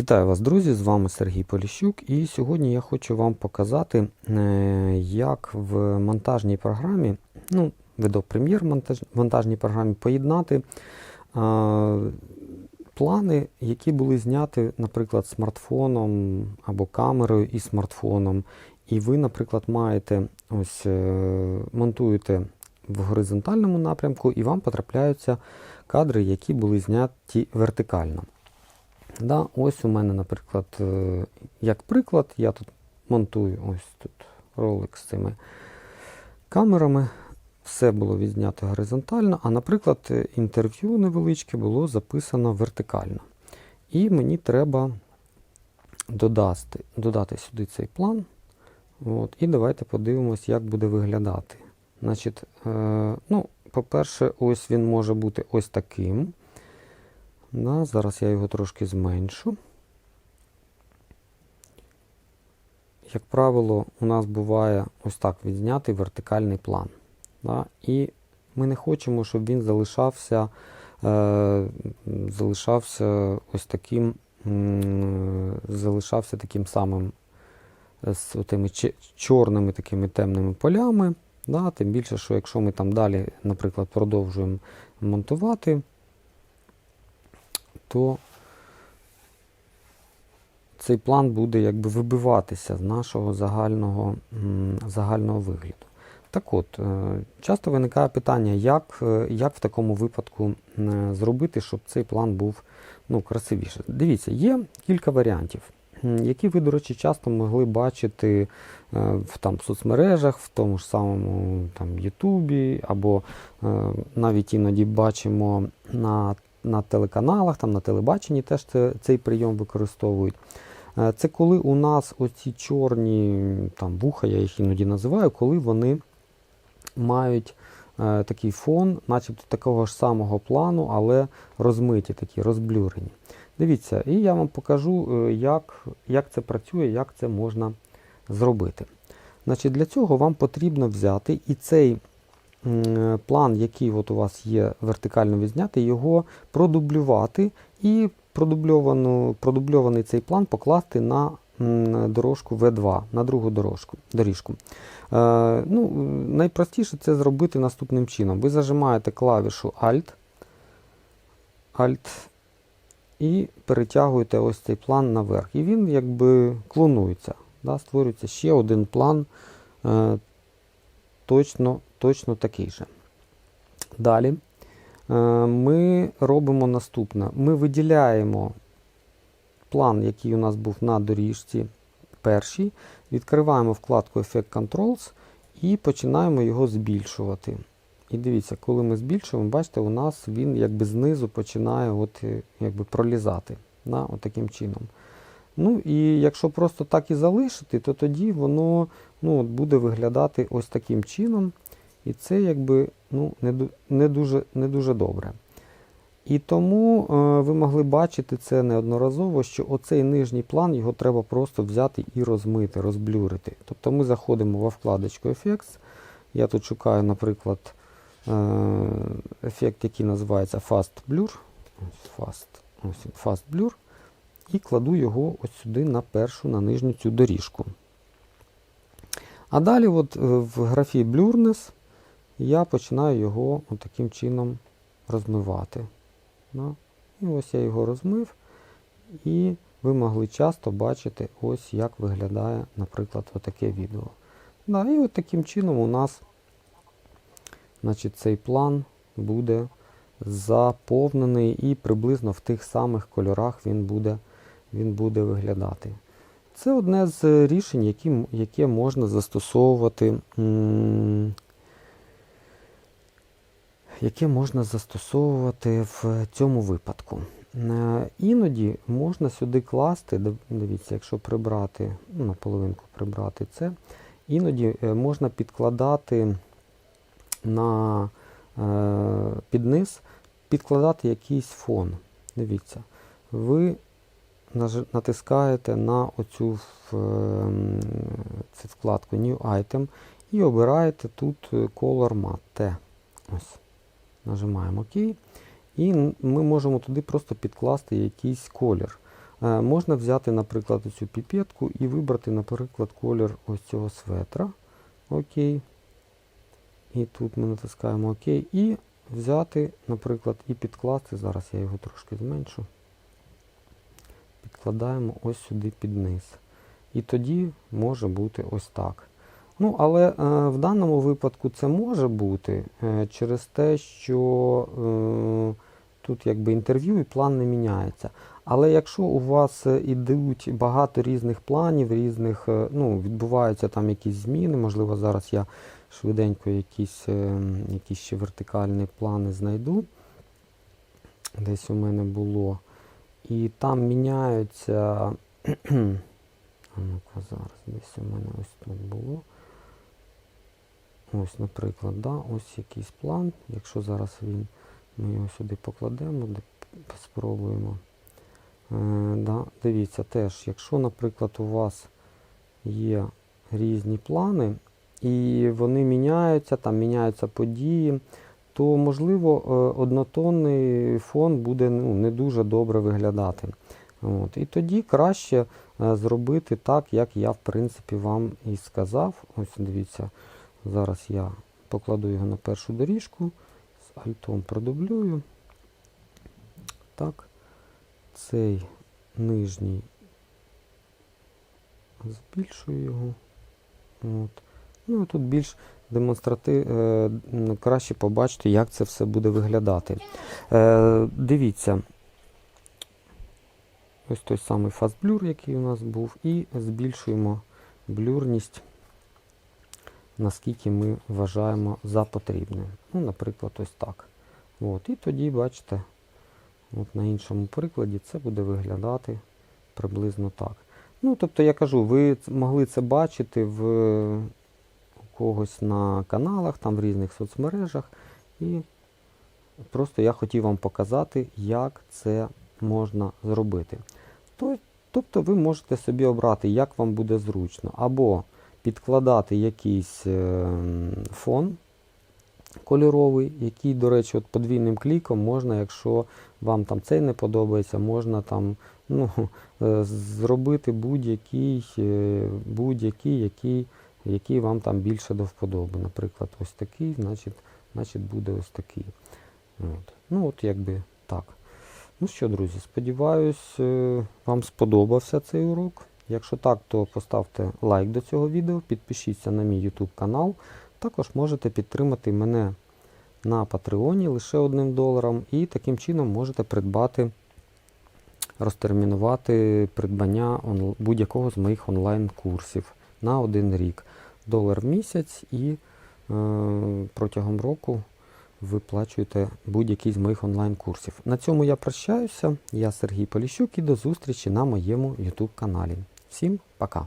Вітаю вас, друзі! З вами Сергій Поліщук, і сьогодні я хочу вам показати, е, як в монтажній програмі, ну, Premiere монтаж, монтажній програмі поєднати е, плани, які були зняті, наприклад, смартфоном або камерою і смартфоном. І ви, наприклад, маєте ось е, монтуєте в горизонтальному напрямку, і вам потрапляються кадри, які були зняті вертикально. Да, Ось у мене, наприклад, е, як приклад, я тут монтую ось тут ролик з цими камерами. Все було відзнято горизонтально, а, наприклад, інтерв'ю невеличке було записано вертикально. І мені треба додати, додати сюди цей план. От, І давайте подивимось, як буде виглядати. Значить, е, ну, По-перше, ось він може бути ось таким. Да, Зараз я його трошки зменшу. Як правило, у нас буває ось так відзнятий вертикальний план. Да, І ми не хочемо, щоб він залишався е, залишався ось таким м, залишався таким самим з тими чорними такими темними полями. Да, Тим більше, що якщо ми там далі, наприклад, продовжуємо монтувати, то цей план буде якби вибиватися з нашого загального, загального вигляду. Так от, е, часто виникає питання, як е, як в такому випадку е, зробити, щоб цей план був ну, красивіше. Дивіться, є кілька варіантів, які ви, до речі, часто могли бачити в там, соцмережах, в тому ж самому там, Ютубі, або навіть іноді бачимо на на телеканалах, там на телебаченні теж це, цей прийом використовують. Е, це коли у нас оці чорні там, вуха, я їх іноді називаю, коли вони мають е, такий фон, начебто такого ж самого плану, але розмиті, такі, розблюрені. Дивіться, і я вам покажу, е, як, як це працює, як це можна зробити. Значить, Для цього вам потрібно взяти і цей план, який от у вас є вертикально відзнятий, його продублювати і продубльований цей план покласти на дорожку V2, на другу дорожку, доріжку. Е, ну, Найпростіше це зробити наступним чином. Ви зажимаєте клавішу Alt, Alt і перетягуєте ось цей план наверх. І він якби клонується. Да, Створюється ще один план е, точно точно такий же. Далі е, ми робимо наступне. Ми виділяємо план, який у нас був на доріжці перший, відкриваємо вкладку Effect Controls і починаємо його збільшувати. І дивіться, коли ми збільшуємо, бачите, у нас він якби знизу починає от, е, якби пролізати. Да, от таким чином. Ну і якщо просто так і залишити, то тоді воно ну, от буде виглядати ось таким чином. І це якби ну, не не, дуже не дуже добре. І тому е, ви могли бачити це неодноразово, що оцей нижній план його треба просто взяти і розмити, розблюрити. Тобто ми заходимо во вкладочку Effects. Я тут шукаю, наприклад, е, ефект, який називається Fast Blur. Fast, Fast Blur. І кладу його ось сюди на першу, на нижню цю доріжку. А далі от е, в графі Blurriness я починаю його таким чином розмивати. Ну, І ось я його розмив, і ви могли часто бачити, ось як виглядає, наприклад, отаке відео. Да, І от таким чином у нас значить, цей план буде заповнений і приблизно в тих самих кольорах він буде він буде виглядати. Це одне з рішень, які, яке можна застосовувати яке можна застосовувати в цьому випадку. Е, іноді можна сюди класти, дивіться, якщо прибрати, ну, на половинку прибрати це, іноді е, можна підкладати на е, під низ, підкладати якийсь фон. Дивіться, ви натискаєте на оцю цю вкладку New Item і обираєте тут Color Matte. Ось. Нажимаємо ОК. І ми можемо туди просто підкласти якийсь колір. Е, можна взяти, наприклад, цю піпетку і вибрати, наприклад, колір ось цього светра. Окей. І тут ми натискаємо ОК. І взяти, наприклад, і підкласти. Зараз я його трошки зменшу. Підкладаємо ось сюди під низ. І тоді може бути ось так. Ну, але е, в даному випадку це може бути е, через те, що е, тут якби інтерв'ю і план не міняється. Але якщо у вас е, ідуть багато різних планів, різних, е, ну, відбуваються там якісь зміни, можливо, зараз я швиденько якісь, е, якісь ще вертикальні плани знайду. Десь у мене було. І там міняються. Зараз десь у мене ось тут було. Ось, наприклад, да, ось якийсь план. Якщо зараз він, ми його сюди покладемо, спробуємо. Е, да, дивіться, теж, якщо, наприклад, у вас є різні плани, і вони міняються, там міняються події, то можливо е, однотонний фон буде ну, не дуже добре виглядати. От. І тоді краще е, зробити так, як я в принципі вам і сказав. Ось дивіться, зараз я покладу його на першу доріжку, з альтом продублюю. Так, цей нижній збільшую його. От. Ну, тут більш демонстрати... е, краще побачити, як це все буде виглядати. Е, дивіться. Ось той самий Blur, який у нас був, і збільшуємо блюрність, наскільки ми вважаємо за потрібне. Ну, наприклад, ось так. От. І тоді, бачите, от на іншому прикладі це буде виглядати приблизно так. Ну, тобто, я кажу, ви могли це бачити в у когось на каналах, там в різних соцмережах. І просто я хотів вам показати, як це можна зробити. Тобто ви можете собі обрати, як вам буде зручно, або підкладати якийсь е, фон кольоровий, який, до речі, от подвійним кліком можна, якщо вам там цей не подобається, можна там ну, е, зробити будь-який, е, будь-який, який, який вам там більше до вподоби. Наприклад, ось такий, значить, значить буде ось такий. От. Ну, от якби так. Ну що, друзі, сподіваюсь, е, вам сподобався цей урок. Якщо так, то поставте лайк до цього відео, підпишіться на мій YouTube канал. Також можете підтримати мене на Патреоні лише одним доларом, і таким чином можете придбати, розтермінувати придбання будь-якого з моїх онлайн-курсів на один рік. Долар в місяць і е, протягом року ви плачуєте будь-який з моїх онлайн-курсів. На цьому я прощаюся. Я Сергій Поліщук і до зустрічі на моєму YouTube каналі. Всім пока!